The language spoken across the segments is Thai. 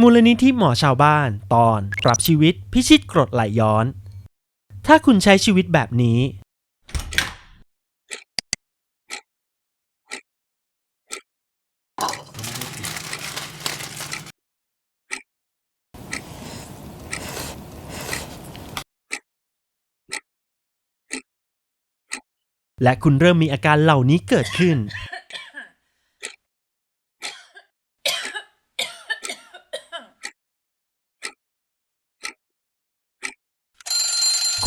มูลนิธิหมอชาวบ้าน ตอนปรับชีวิตพิชิตกรดไหลย้อน ถ้าคุณใช้ชีวิตแบบนี้ และคุณเริ่มมีอาการเหล่านี้เกิดขึ้น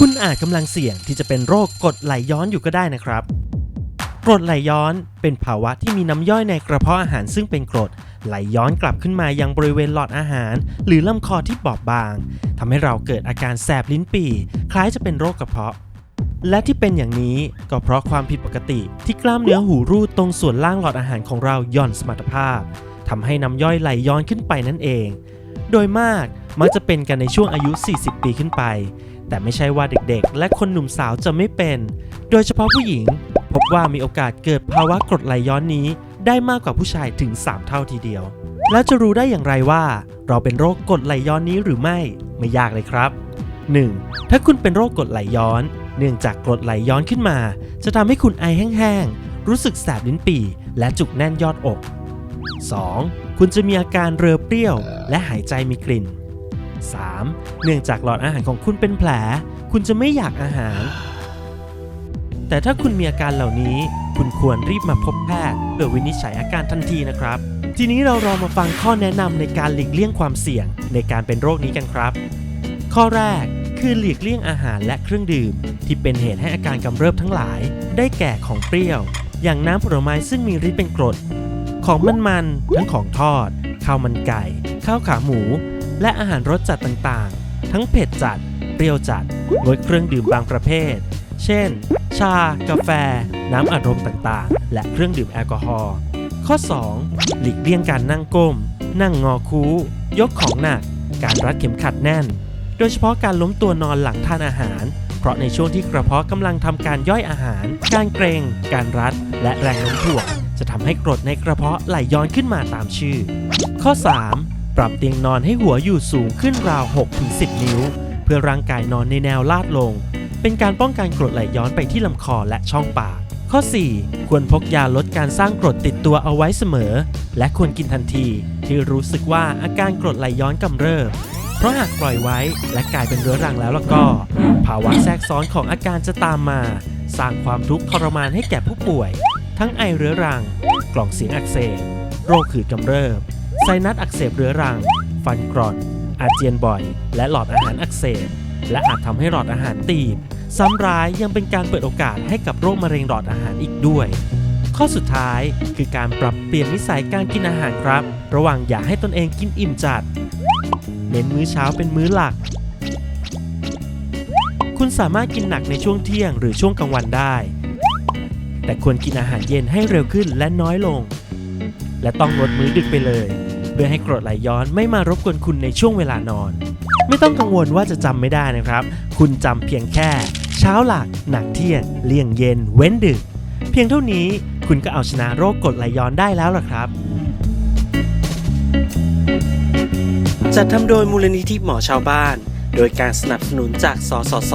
คุณอาจกำลังเสี่ยงที่จะเป็นโรคกรดไหลย้อนอยู่ก็ได้นะครับกรดไหลย้อนเป็นภาวะที่มีน้ำย่อยในกระเพาะอาหารซึ่งเป็นกรดไหลย้อนกลับขึ้นมายังบริเวณหลอดอาหาร หรือลำคอที่บอบบางทำให้เราเกิดอาการแสบลิ้นปี่ คล้ายจะเป็นโรคกระเพาะ และที่เป็นอย่างนี้ก็เพราะความผิดปกติที่กล้ามเนื้อหูรูดตรงส่วนล่างหลอดอาหารของเราย่อนสมรรถภาพทำให้น้ำย่อยไหลย้อนขึ้นไปนั่นเอง โดยมากมักจะเป็นกันในช่วงอายุ 40 ปีขึ้นไป แต่ไม่ใช่ว่าเด็กๆ และคนหนุ่มสาวจะไม่เป็น โดยเฉพาะผู้หญิง พบว่ามีโอกาสเกิดภาวะกรดไหลย้อนนี้ได้มากกว่าผู้ชายถึง 3 เท่าทีเดียว แล้วจะรู้ได้อย่างไรว่า เราเป็นโรคกรดไหลย้อนนี้หรือไม่ ไม่ยากเลยครับ 1. ถ้าคุณเป็นโรคกรดไหลย้อน เนื่องจากกรดไหลย้อนขึ้นมา จะทำให้คุณไอแห้งๆ รู้สึกแสบลิ้นปี่ และจุกแน่นยอดอก 2. คุณจะมีอาการเรือเปรี้ยว และหายใจมีกลิ่น 3. เนื่องจากหลอดอาหารของคุณเป็นแผล คุณจะไม่อยากอาหาร แต่ถ้าคุณมีอาการเหล่านี้ คุณควรรีบมาพบแพทย์เพื่อวินิจฉัยอาการทันทีนะครับ ทีนี้เราลองมาฟังข้อแนะนำในการหลีกเลี่ยงความเสี่ยงในการเป็นโรคนี้กันครับ ข้อแรกคือหลีกเลี่ยงอาหารและเครื่องดื่ม ที่เป็นเหตุให้อาการกำเริบทั้งหลาย ได้แก่ของเปรี้ยว อย่างน้ำผลไม้ซึ่งมีฤทธิ์เป็นกรด ของมันๆทั้งของทอด ข้าวมันไก่ ข้าวขาหมู และอาหารรสจัดต่างๆ ทั้งเผ็ดจัด เปรี้ยวจัดงดเครื่องดื่มบางประเภท เช่น ชา กาแฟ น้ำอัดลมต่างๆ และเครื่องดื่มแอลกอฮอล์ข้อ 2. หลีกเลี่ยงการนั่งก้ม นั่งงอคู้ ยกของหนัก การรัดเข็มขัดแน่น โดยเฉพาะการล้มตัวนอนหลังทานอาหาร เพราะในช่วงที่กระเพาะกำลังทำการย่อยอาหาร การเกรง การรัด และแรงโน้มถ่วง จะทำให้กรดในกระเพาะไหลย้อนขึ้นมาตามชื่อ ข้อ 3. ปรับเตียงนอนให้หัวอยู่สูงขึ้นราว 6-10 นิ้ว เพื่อร่างกายนอนในแนวลาดลง เป็นการป้องกันกรดไหลย้อนไปที่ลำคอและช่องปาก ข้อ 4. ควรพกยาลดการสร้างกรดติดตัวเอาไว้เสมอ และควรกินทันที ที่รู้สึกว่าอาการกรดไหลย้อนกำเริบเพราะหากปล่อยไว้และกลายเป็นเรื้อรังแล้วแล้วก็ ภาวะแทรกซ้อนของอาการจะตามมา สร้างความทุกข์ทรมานให้แก่ผู้ป่วย ทั้งไอเรื้อรัง กล่องเสียงอักเสบ โรคหืดกำเริบ ไซนัสอักเสบเรื้อรัง ฟันกร่อน อาเจียนบ่อย และหลอดอาหารอักเสบ และอาจทำให้หลอดอาหารตีบ ซ้ำร้ายยังเป็นการเปิดโอกาสให้กับโรคมะเร็งหลอดอาหารอีกด้วย ข้อสุดท้ายคือการปรับเปลี่ยนนิสัยการกินอาหารครับ ระหว่างอย่าให้ตนเองกินอิ่มจัด เน้นมื้อเช้าเป็นมื้อหลักคุณสามารถกินหนักในช่วงเที่ยงหรือช่วงกลางวันได้ แต่ควรกินอาหารเย็นให้เร็วขึ้นและน้อยลง และต้องงดมื้อดึกไปเลย เพื่อให้กรดไหลย้อนไม่มารบกวนคุณในช่วงเวลานอน ไม่ต้องกังวลว่าจะจำไม่ได้นะครับ คุณจำเพียงแค่ เช้าหลัก หนักเที่ยง เลี่ยงเย็น เว้นดึก เพียงเท่านี้คุณก็เอาชนะโรคกรดไหลย้อนได้แล้วล่ะครับจัดทำโดยมูลนิธิหมอชาวบ้าน โดยการสนับสนุนจาก สสส